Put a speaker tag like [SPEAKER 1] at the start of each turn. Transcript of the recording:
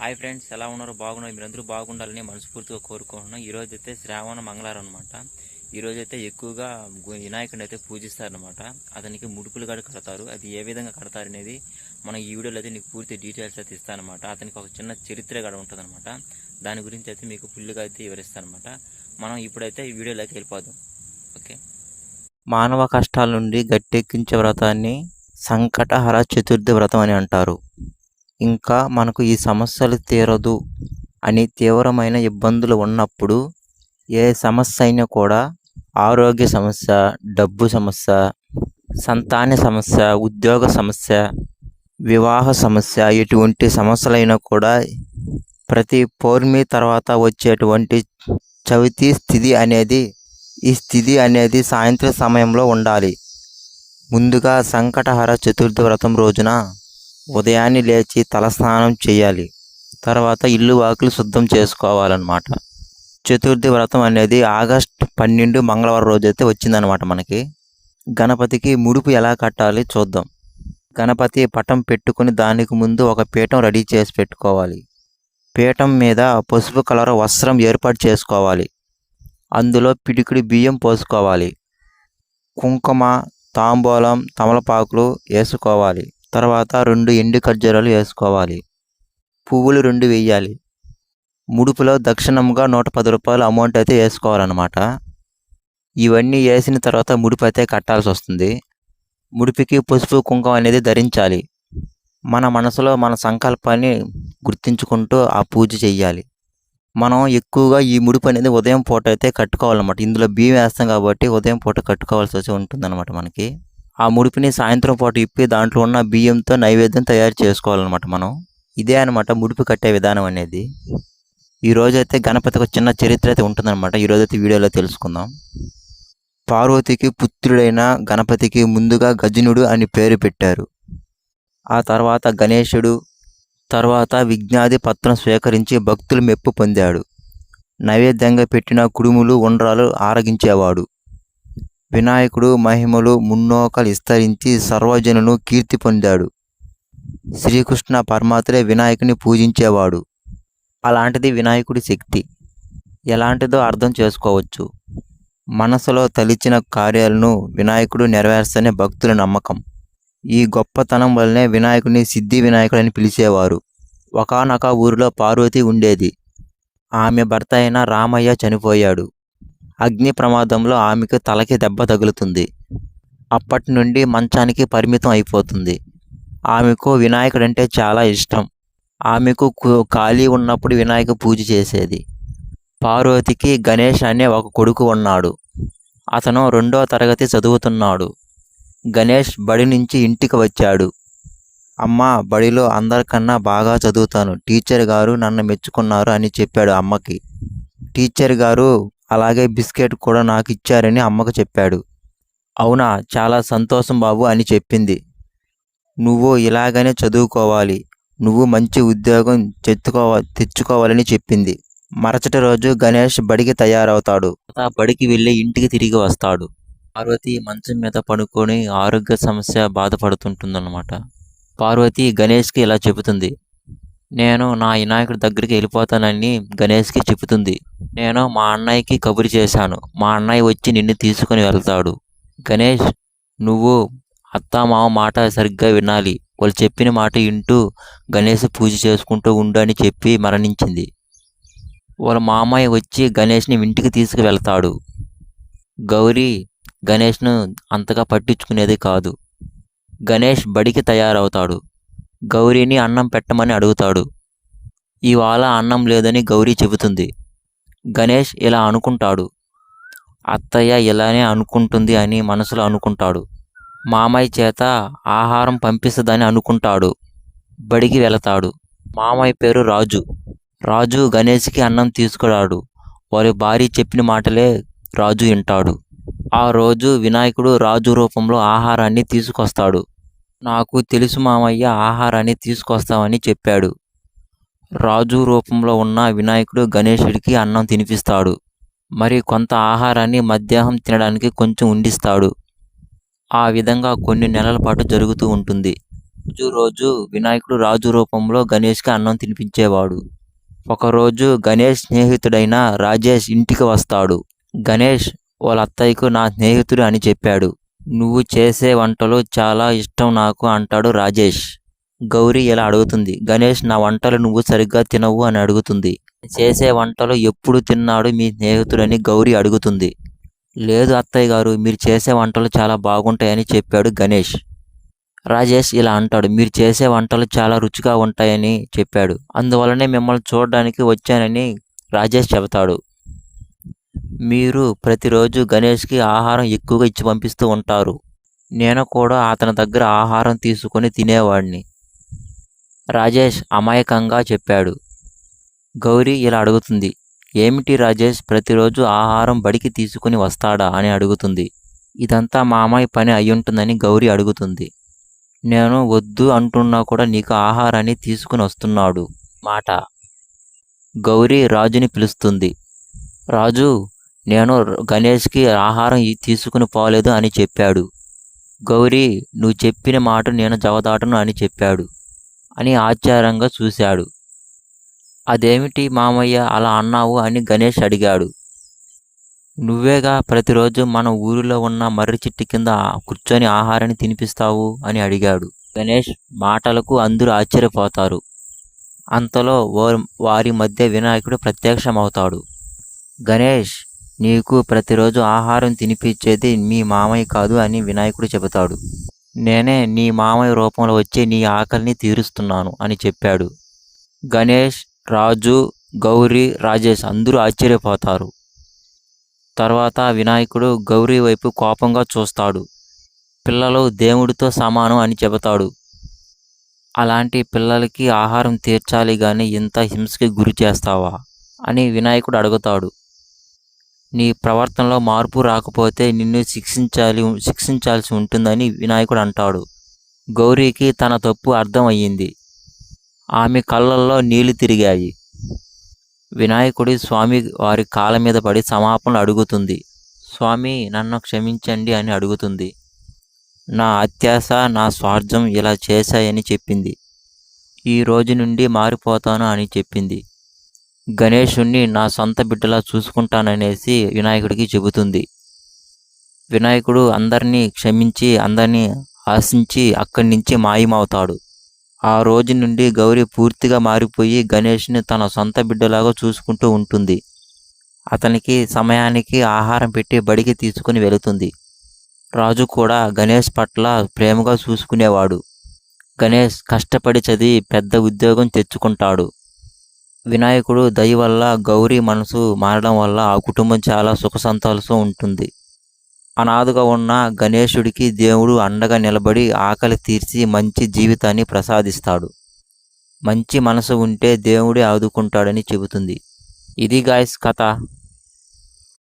[SPEAKER 1] Hi friends ఎలా ఉన్నారు? బాగున్నారు? మీరందరూ బాగుండాలని మనస్ఫూర్తిగా కోరుకుంటున్నాం. ఈ అయితే శ్రావణ మంగళవారం అనమాట ఈరోజైతే అయితే ఎక్కువగా వినాయకుడిని అయితే పూజిస్తారనమాట అతనికి ముడుపులు కూడా కడతారు. అది ఏ విధంగా కడతారు అనేది మనం ఈ వీడియోలో అయితే నీకు పూర్తి డీటెయిల్స్ అయితే ఇస్తానమాట అతనికి ఒక చిన్న చరిత్ర కూడా ఉంటుందన్నమాట. దాని గురించి అయితే మీకు ఫుల్గా అయితే వివరిస్తానమాట మనం ఇప్పుడైతే ఈ వీడియోలోకి వెళ్ళిపోదాం. ఓకే? మానవ కష్టాల నుండి గట్టెక్కించే వ్రతాన్ని సంకటహర చతుర్థి వ్రతం అని అంటారు. ఇంకా మనకు ఈ సమస్యలు తీరదు అని తీవ్రమైన ఇబ్బందులు ఉన్నప్పుడు ఏ సమస్య అయినా కూడా ఆరోగ్య సమస్య డబ్బు సమస్య సంతాన సమస్య ఉద్యోగ సమస్య వివాహ సమస్య ఎటువంటి సమస్యలైనా కూడా ప్రతి పౌర్ణమి తర్వాత వచ్చేటువంటి చవితి స్థితి అనేది ఈ స్థితి అనేది సాయంత్రం సమయంలో ఉండాలి. ముందుగా సంకటహర చతుర్థి వ్రతం రోజున ఉదయాన్నే లేచి తలస్నానం చేయాలి. తర్వాత ఇల్లు వాకులు శుద్ధం చేసుకోవాలన్నమాట. చతుర్థి వ్రతం అనేది ఆగస్ట్ పన్నెండు మంగళవారం రోజు అయితే వచ్చిందనమాట మనకి. గణపతికి ముడుపు ఎలా కట్టాలి చూద్దాం. గణపతి పటం పెట్టుకుని దానికి ముందు ఒక పీఠం రెడీ చేసి పెట్టుకోవాలి. పీఠం మీద పసుపు కలర్ వస్త్రం ఏర్పాటు చేసుకోవాలి. అందులో పిడికిడి బియ్యం పోసుకోవాలి. కుంకుమ తాంబూలం తమలపాకులు వేసుకోవాలి. తర్వాత రెండు ఎండు ఖర్జూరాలు వేసుకోవాలి. పువ్వులు రెండు వేయాలి. ముడుపులో దక్షిణంగా నూట పది రూపాయలు అమౌంట్ అయితే వేసుకోవాలన్నమాట. ఇవన్నీ వేసిన తర్వాత ముడుపు అయితే కట్టాల్సి వస్తుంది. ముడిపికి పసుపు కుంకుమ అనేది ధరించాలి. మన మనసులో మన సంకల్పాన్ని గుర్తించుకుంటూ ఆ పూజ చేయాలి మనం ఎక్కువగా ఈ ముడుపు అనేది ఉదయం పూట అయితే కట్టుకోవాలన్నమాట. ఇందులో బియ్యం వేస్తాం కాబట్టి ఉదయం పూట కట్టుకోవాల్సి వచ్చి ఉంటుందన్నమాట మనకి. ఆ ముడిపిని సాయంత్రం పాటు ఇప్పి దాంట్లో ఉన్న బియ్యంతో నైవేద్యం తయారు చేసుకోవాలన్నమాట మనం. ఇదే అనమాట ముడిపి కట్టే విధానం అనేది. ఈ రోజైతే గణపతికి ఒక చిన్న చరిత్ర అయితే ఉంటుందన్నమాట. ఈ రోజైతే వీడియోలో తెలుసుకుందాం. పార్వతికి పుత్రుడైన గణపతికి ముందుగా గజనుడు అని పేరు పెట్టారు. ఆ తర్వాత గణేశుడు తర్వాత విజ్ఞాది పత్రం స్వీకరించి భక్తులు మెప్పు పొందాడు. నైవేద్యంగా పెట్టిన కుడుములు ఉండ్రాలు ఆరగించేవాడు. వినాయకుడు మహిమలు మున్నోకలు విస్తరించి సర్వజనులు కీర్తి పొందాడు. శ్రీకృష్ణ పరమాత్రే వినాయకుని పూజించేవాడు. అలాంటిది వినాయకుడి శక్తి. ఎలాంటిదో అర్థం చేసుకోవచ్చు. మనసులో తలిచిన కార్యాలను వినాయకుడు నెరవేర్చనే భక్తుల నమ్మకం. ఈ గొప్పతనం వల్లనే వినాయకుడిని సిద్ధి వినాయకుడు అని పిలిచేవారు. ఒకానొక ఊరిలో పార్వతి ఉండేది. ఆమె భర్త అయిన రామయ్య చనిపోయాడు. అగ్ని ప్రమాదంలో ఆమెకు తలకి దెబ్బ తగులుతుంది. అప్పటి నుండి మంచానికి పరిమితం అయిపోతుంది. ఆమెకు వినాయకుడు అంటే చాలా ఇష్టం. ఆమెకు ఖాళీ ఉన్నప్పుడు వినాయక పూజ చేసేది. పార్వతికి గణేష్ అనే ఒక కొడుకు ఉన్నాడు. అతను రెండో తరగతి చదువుతున్నాడు. గణేష్ బడి నుంచి ఇంటికి వచ్చాడు. అమ్మ బడిలో అందరికన్నా బాగా చదువుతాను. టీచర్ గారు నన్ను మెచ్చుకున్నారు అని చెప్పాడు అమ్మకి. టీచర్ గారు అలాగే బిస్కెట్ కూడా నాకు ఇచ్చారని అమ్మకు చెప్పాడు. అవునా చాలా సంతోషం బాబు అని చెప్పింది. నువ్వు ఇలాగనే చదువుకోవాలి. నువ్వు మంచి ఉద్యోగం తెచ్చుకోవ తెచ్చుకోవాలని చెప్పింది. మరచటి రోజు గణేష్ బడికి తయారవుతాడు. ఆ బడికి వెళ్ళి ఇంటికి తిరిగి వస్తాడు. పార్వతి మంచం మీద పడుకొని ఆరోగ్య సమస్య బాధపడుతుంటుందన్నమాట. పార్వతి గణేష్కి ఇలా చెబుతుంది. నేను నా వినాయకుడి దగ్గరికి వెళ్ళిపోతానని గణేష్కి చెబుతుంది. నేను మా అన్నయ్యకి కబురు చేశాను. మా అన్నయ్య వచ్చి నిన్ను తీసుకుని వెళ్తాడు. గణేష్ నువ్వు అత్త మామ మాట సరిగ్గా వినాలి. వాళ్ళు చెప్పిన మాట వింటూ గణేష్ పూజ చేసుకుంటూ ఉండు అని చెప్పి మరణించింది. వాళ్ళ మామయ్య వచ్చి గణేష్ని ఇంటికి తీసుకువెళ్తాడు. గౌరీ గణేష్ను అంతగా పట్టించుకునేది కాదు. గణేష్ బడికి తయారవుతాడు. గౌరీని అన్నం పెట్టమని అడుగుతాడు. ఇవాళ అన్నం లేదని గౌరీ చెబుతుంది. గణేష్ ఇలా అనుకుంటాడు. అత్తయ్య ఇలానే అనుకుంటుంది అని మనసులో అనుకుంటాడు. మామయ్య చేత ఆహారం పంపిస్తుందని అనుకుంటాడు. బడికి వెళతాడు. మామయ్య పేరు రాజు. రాజు గణేష్కి అన్నం తీసుకురాడు. వారి భార్య చెప్పిన మాటలే రాజు వింటాడు. ఆ రోజు వినాయకుడు రాజు రూపంలో ఆహారాన్ని తీసుకొస్తాడు. నాకు తెలుసు మామయ్య ఆహారాన్ని తీసుకొస్తామని చెప్పాడు. రాజు రూపంలో ఉన్న వినాయకుడు గణేశుడికి అన్నం తినిపిస్తాడు. మరి కొంత ఆహారాన్ని మధ్యాహ్నం తినడానికి కొంచెం ఉండిస్తాడు. ఆ విధంగా కొన్ని నెలల పాటు జరుగుతూ ఉంటుంది. రోజు రోజు వినాయకుడు రాజు రూపంలో గణేష్కి అన్నం తినిపించేవాడు. ఒకరోజు గణేష్ స్నేహితుడైన రాజేష్ ఇంటికి వస్తాడు. గణేష్ వాళ్ళ అత్తయ్యకు నా స్నేహితుడు అని చెప్పాడు. నువ్వు చేసే వంటలు చాలా ఇష్టం నాకు అంటాడు రాజేష్. గౌరీ ఇలా అడుగుతుంది గణేష్ నా వంటలు నువ్వు సరిగ్గా తినవు అని అడుగుతుంది. చేసే వంటలు ఎప్పుడు తిన్నాడు మీ స్నేహితుడని గౌరీ అడుగుతుంది. లేదు అత్తయ్య గారు మీరు చేసే వంటలు చాలా బాగుంటాయని చెప్పాడు గణేష్. రాజేష్ ఇలా అంటాడు మీరు చేసే వంటలు చాలా రుచిగా ఉంటాయని చెప్పాడు. అందువలనే మిమ్మల్ని చూడడానికి వచ్చానని రాజేష్ చెబుతాడు. మీరు ప్రతిరోజు గణేష్కి ఆహారం ఎక్కువగా ఇచ్చి పంపిస్తూ ఉంటారు. నేను కూడా అతని దగ్గర ఆహారం తీసుకొని తినేవాడిని. రాజేష్ అమాయకంగా చెప్పాడు. గౌరీ ఇలా అడుగుతుంది. ఏమిటి రాజేష్ ప్రతిరోజు ఆహారం బడికి తీసుకుని వస్తాడా అని అడుగుతుంది. ఇదంతా మా అమ్మాయి పని అయ్యుంటుందని గౌరీ అడుగుతుంది. నేను వద్దు అంటున్నా కూడా నీకు ఆహారాన్ని తీసుకుని వస్తున్నాడు. మాట. గౌరీ రాజుని పిలుస్తుంది. రాజు నేను గణేష్కి ఆహారం తీసుకుని పోలేదు అని చెప్పాడు. గౌరీ నువ్వు చెప్పిన మాట నేను జవదాటను అని చెప్పాడు అని ఆశ్చర్యంగా చూశాడు. అదేమిటి మామయ్య అలా అన్నావు అని గణేష్ అడిగాడు. నువ్వేగా ప్రతిరోజు మన ఊరిలో ఉన్న మర్రి చెట్టు కింద కూర్చొని ఆహారాన్ని తినిపిస్తావు అని అడిగాడు. గణేష్ మాటలకు అందరూ ఆశ్చర్యపోతారు. అంతలో వారి మధ్య వినాయకుడు ప్రత్యక్షమవుతాడు. గణేష్ నీకు ప్రతిరోజు ఆహారం తినిపించేది మీ మామయ్య కాదు అని వినాయకుడు చెబుతాడు. నేనే నీ మామయ్య రూపంలో వచ్చి నీ ఆకలిని తీరుస్తున్నాను అని చెప్పాడు. గణేష్ రాజు గౌరీ రాజేష్ అందరూ ఆశ్చర్యపోతారు. తర్వాత వినాయకుడు గౌరీ వైపు కోపంగా చూస్తాడు. పిల్లలు దేవుడితో సమానం అని చెబుతాడు. అలాంటి పిల్లలకి ఆహారం తీర్చాలి కానీ ఇంత హింసకి గురి చేస్తావా? అని వినాయకుడు అడుగుతాడు. నీ ప్రవర్తనలో మార్పు రాకపోతే నిన్ను శిక్షించాలి శిక్షించాల్సి ఉంటుందని వినాయకుడు అంటాడు. గౌరీకి తన తప్పు అర్థమయ్యింది. ఆమె కళ్ళల్లో నీళ్ళు తిరిగాయి. వినాయకుడి స్వామి వారి కాళ్ళ మీద పడి క్షమాపణలు అడుగుతుంది. స్వామి నన్ను క్షమించండి అని అడుగుతుంది. నా అత్యాశ నా స్వార్థం ఇలా చేశాయని చెప్పింది. ఈ రోజు నుండి మారిపోతాను అని చెప్పింది. గణేశుణ్ణి నా సొంత బిడ్డలా చూసుకుంటాననేసి వినాయకుడికి చెబుతుంది. వినాయకుడు అందరినీ క్షమించి అందరినీ ఆశించి అక్కడి నుంచి మాయమవుతాడు. ఆ రోజు నుండి గౌరి పూర్తిగా మారిపోయి గణేష్ని తన సొంత బిడ్డలాగా చూసుకుంటూ ఉంటుంది. అతనికి సమయానికి ఆహారం పెట్టి బడికి తీసుకుని వెళుతుంది. రాజు కూడా గణేష్ పట్ల ప్రేమగా చూసుకునేవాడు. గణేష్ కష్టపడి చదివి పెద్ద ఉద్యోగం తెచ్చుకుంటాడు. వినాయకుడు దయ వల్ల గౌరీ మనసు మారడం వల్ల ఆ కుటుంబం చాలా సుఖ సంతోషం ఉంటుంది. అనాథగా ఉన్న గణేశుడికి దేవుడు అండగా నిలబడి ఆకలి తీర్చి మంచి జీవితాన్ని ప్రసాదిస్తాడు. మంచి మనసు ఉంటే దేవుడే ఆదుకుంటాడని చెబుతుంది. ఇది గాయస్ కథ.